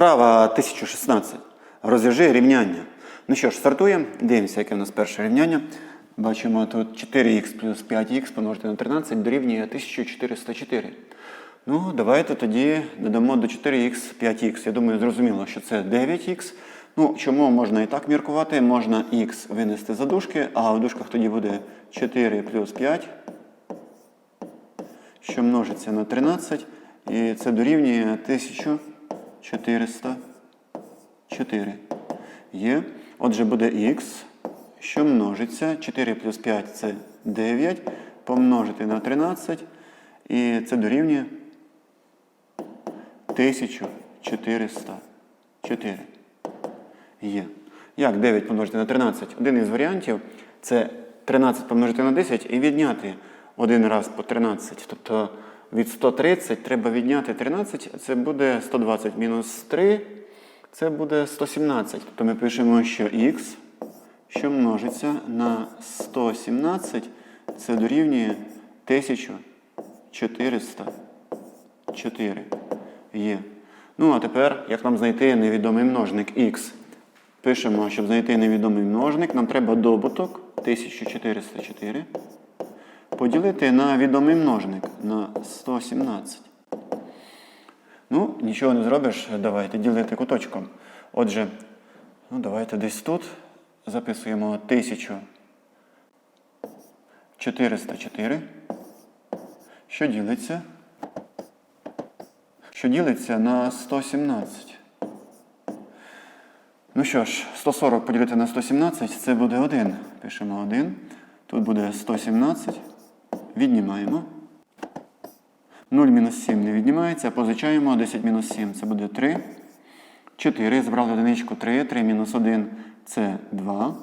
Вправа 1016. Розв'яжи рівняння. Ну що ж, стартуємо. Дивимося, яке в нас перше рівняння. Бачимо тут 4х плюс 5х помножити на 13 дорівнює 1404. Ну, давайте тоді додамо до 4х 5х. Я думаю, зрозуміло, що це 9х. Ну, чому можна і так міркувати? Можна х винести за дужки, а в дужках тоді буде 4 плюс 5 що множиться на 13, і це дорівнює 1404. Є. Отже, буде х, що множиться. 4 плюс 5 це 9, помножити на 13, і це дорівнює 1404. Є. Як 9 помножити на 13? Один із варіантів це 13 помножити на 10 і відняти один раз по 13. Тобто від 130 треба відняти 13, це буде 120 мінус 3, це буде 117. Тобто ми пишемо, що х, що множиться на 117, це дорівнює 1404. Є. Ну, а тепер, як нам знайти невідомий множник х? Пишемо, щоб знайти невідомий множник, нам треба добуток 1404 поділити на відомий множник на 117. Ну, нічого не зробиш, давайте ділити куточком. Отже, ну, давайте десь тут записуємо 1404, що ділиться, що ділиться на 117. Ну що ж, 140 поділити на 117 це буде 1. Пишемо 1. Тут буде 117. Віднімаємо. 0 мінус 7 не віднімається. Позичаємо 10 мінус 7 це буде 3. 4. Збрали одиничку 3. 3 мінус 1 це 2.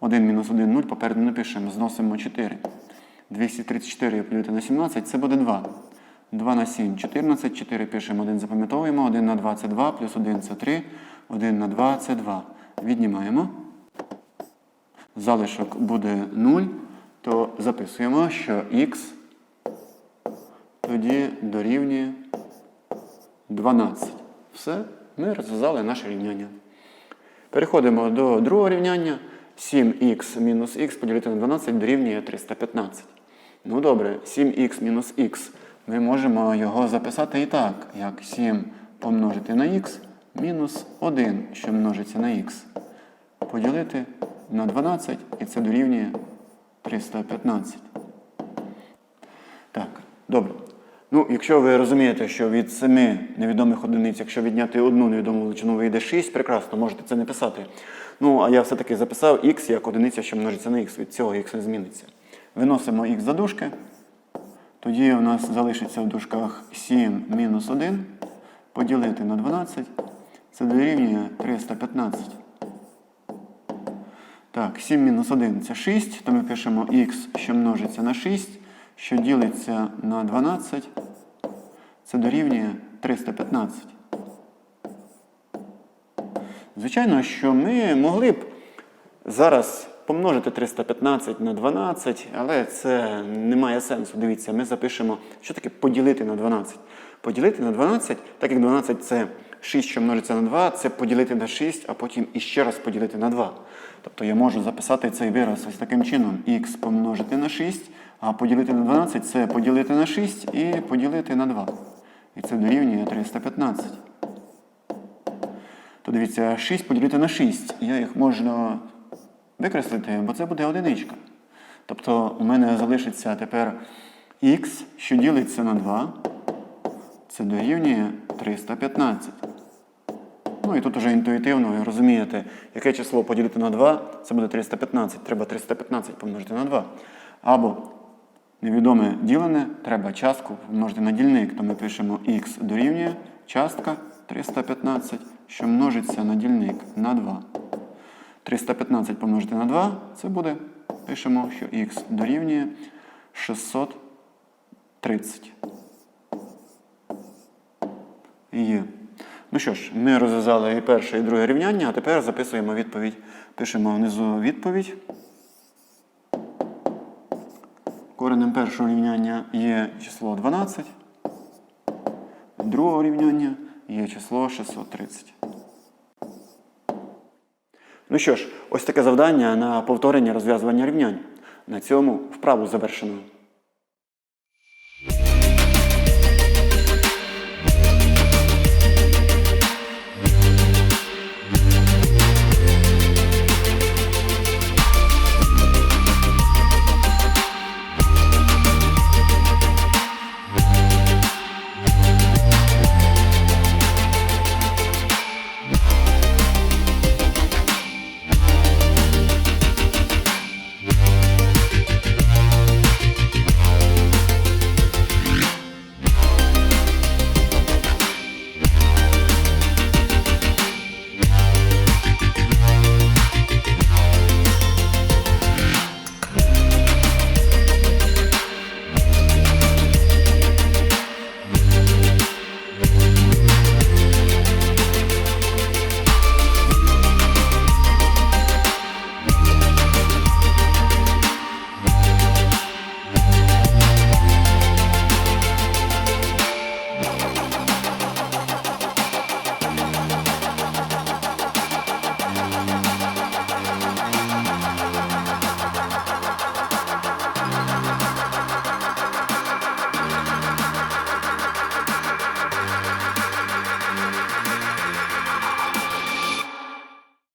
1 мінус 1 0. Попереду не пишемо. Зносимо 4. 234 поділити на 17 це буде 2. 2 на 7 14. 4 пишемо 1, запам'ятовуємо. 1 на 2 це 2, плюс 1 це 3. 1 на 2 це 2. Віднімаємо. Залишок буде 0 то записуємо, що х тоді дорівнює 12. Все, ми розв'язали наше рівняння. Переходимо до другого рівняння. 7х мінус х поділити на 12 дорівнює 315. Ну добре, 7х мінус х. Ми можемо його записати і так, як 7 помножити на х мінус 1, що множиться на х. Поділити на 12 і це дорівнює 315. Так, добре. Ну, якщо ви розумієте, що від 7 невідомих одиниць, якщо відняти одну невідому величину, вийде 6, прекрасно, можете це не писати. Ну, а я все-таки записав х як одиниця, що множиться на х. Від цього х не зміниться. Виносимо х за дужки. Тоді у нас залишиться в дужках 7 мінус 1. Поділити на 12. Це дорівнює 315. Так, 7 мінус 1 це 6, то ми пишемо х, що множиться на 6, що ділиться на 12, це дорівнює 315. Звичайно, що ми могли б зараз помножити 315 на 12, але це не має сенсу. Дивіться, ми запишемо, що таке поділити на 12. Поділити на 12, так як 12 це 6, що множиться на 2, це поділити на 6, а потім іще раз поділити на 2. Тобто я можу записати цей вираз ось таким чином. х помножити на 6, а поділити на 12 це поділити на 6 і поділити на 2. І це дорівнює 315. То дивіться, 6 поділити на 6. Я їх можу викреслити, бо це буде одиничка. Тобто у мене залишиться тепер х, що ділиться на 2. Це дорівнює 315. Ну і тут вже інтуїтивно ви розумієте, яке число поділити на 2, це буде 315. Треба 315 помножити на 2. Або невідоме ділене, треба частку помножити на дільник. То ми пишемо х дорівнює частка 315, що множиться на дільник на 2. 315 помножити на 2, це буде, пишемо, що х дорівнює 630. Є. Ну що ж, ми розв'язали і перше, і друге рівняння, а тепер записуємо відповідь. Пишемо внизу відповідь. Коренем першого рівняння є число 12. Другого рівняння є число 630. Ну що ж, ось таке завдання на повторення розв'язування рівнянь. На цьому вправу завершено.